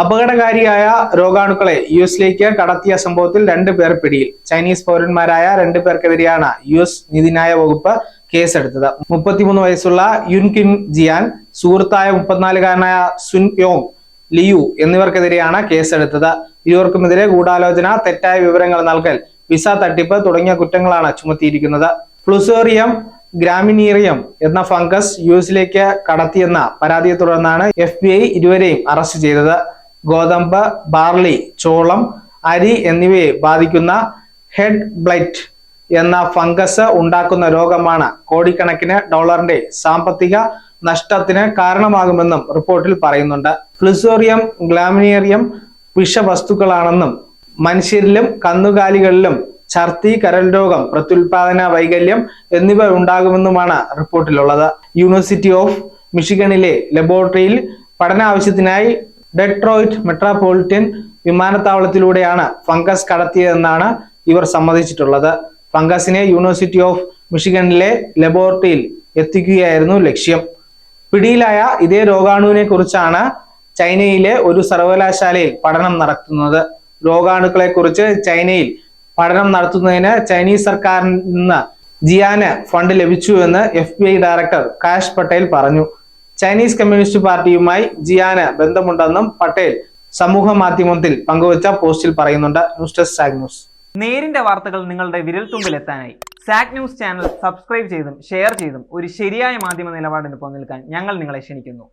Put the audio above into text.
അപകടകാരിയായ രോഗാണുക്കളെ U എസിലേക്ക് കടത്തിയ സംഭവത്തിൽ രണ്ട് പേർ പിടിയിൽ. ചൈനീസ് പൗരന്മാരായ രണ്ട് പേർക്കെതിരെയാണ് യു എസ് നീതിന്യായ വകുപ്പ് കേസെടുത്തത്. മുപ്പത്തിമൂന്ന് വയസ്സുള്ള യുൻ കിൻ ജിയാൻ സുഹൃത്തായ മുപ്പത്തിനാലുകാരനായ സുൻ യോങ് ലിയു എന്നിവർക്കെതിരെയാണ് കേസെടുത്തത്. ഇരുവർക്കുമെതിരെ ഗൂഢാലോചന തെറ്റായ വിവരങ്ങൾ നൽകൽ വിസ തട്ടിപ്പ് തുടങ്ങിയ കുറ്റങ്ങളാണ് ചുമത്തിയിരിക്കുന്നത്. ഫ്ലുസേറിയം ഗ്രാമിനീറിയം എന്ന ഫംഗസ് യു എസിലേക്ക് കടത്തിയെന്ന പരാതിയെ തുടർന്നാണ് എഫ് ബി ഐ ഇരുവരെയും അറസ്റ്റ് ചെയ്തത്. ഗോതമ്പ് ബാർലി ചോളം അരി എന്നിവയെ ബാധിക്കുന്ന ഹെഡ് ബ്ലൈറ്റ് എന്ന ഫംഗസ് ഉണ്ടാക്കുന്ന രോഗമാണ് കോടിക്കണക്കിന് ഡോളറിന്റെ സാമ്പത്തിക നഷ്ടത്തിന് കാരണമാകുമെന്നും റിപ്പോർട്ടിൽ പറയുന്നുണ്ട്. ഫ്ലിസോറിയം ഗ്ലാമിനേറിയം വിഷവസ്തുക്കളാണെന്നും മനുഷ്യരിലും കന്നുകാലികളിലും ഛർദി കരൽ രോഗം പ്രത്യുൽപാദന വൈകല്യം എന്നിവ ഉണ്ടാകുമെന്നുമാണ് റിപ്പോർട്ടിലുള്ളത്. യൂണിവേഴ്സിറ്റി ഓഫ് മിഷിഗണിലെ ലബോറട്ടറിയിൽ പഠനാവശ്യത്തിനായി ഡെട്രോയിറ്റ് മെട്രോപൊളിറ്റൻ വിമാനത്താവളത്തിലൂടെയാണ് ഫംഗസ് കടത്തിയതെന്നാണ് ഇവർ സമ്മതിച്ചിട്ടുള്ളത്. ഫംഗസിനെ യൂണിവേഴ്സിറ്റി ഓഫ് മിഷിഗണിലെ ലബോറട്ടറിയിൽ എത്തിക്കുകയായിരുന്നു ലക്ഷ്യം. പിടിയിലായ ഇതേ രോഗാണുവിനെ കുറിച്ചാണ് ചൈനയിലെ ഒരു സർവകലാശാലയിൽ പഠനം നടത്തുന്നത്. രോഗാണുക്കളെ കുറിച്ച് ചൈനയിൽ പഠനം നടത്തുന്നതിന് ചൈനീസ് സർക്കാരിൽ നിന്ന് ജിയാന് ഫണ്ട് ലഭിച്ചു എന്ന് എഫ് ഡയറക്ടർ കാഷ് പട്ടേൽ പറഞ്ഞു. ചൈനീസ് കമ്മ്യൂണിസ്റ്റ് പാർട്ടിയുമായി ജിയാന് ബന്ധമുണ്ടെന്നും പട്ടേൽ സമൂഹ മാധ്യമത്തിൽ പങ്കുവച്ച പോസ്റ്റിൽ പറയുന്നുണ്ട്. ന്യൂസ് ഡെസ്ക് സാഗ് ന്യൂസ്. നേരിന്റെ വാർത്തകൾ നിങ്ങളുടെ വിരൽത്തുമ്പിൽ എത്താനായി. സാക് ന്യൂസ് ചാനൽ സബ്സ്ക്രൈബ് ചെയ്തും ഷെയർ ചെയ്തും ഒരു ശരിയായ മാധ്യമ നിലപാടിന് പോകാൻ ഞങ്ങൾ നിങ്ങളെ ക്ഷണിക്കുന്നു.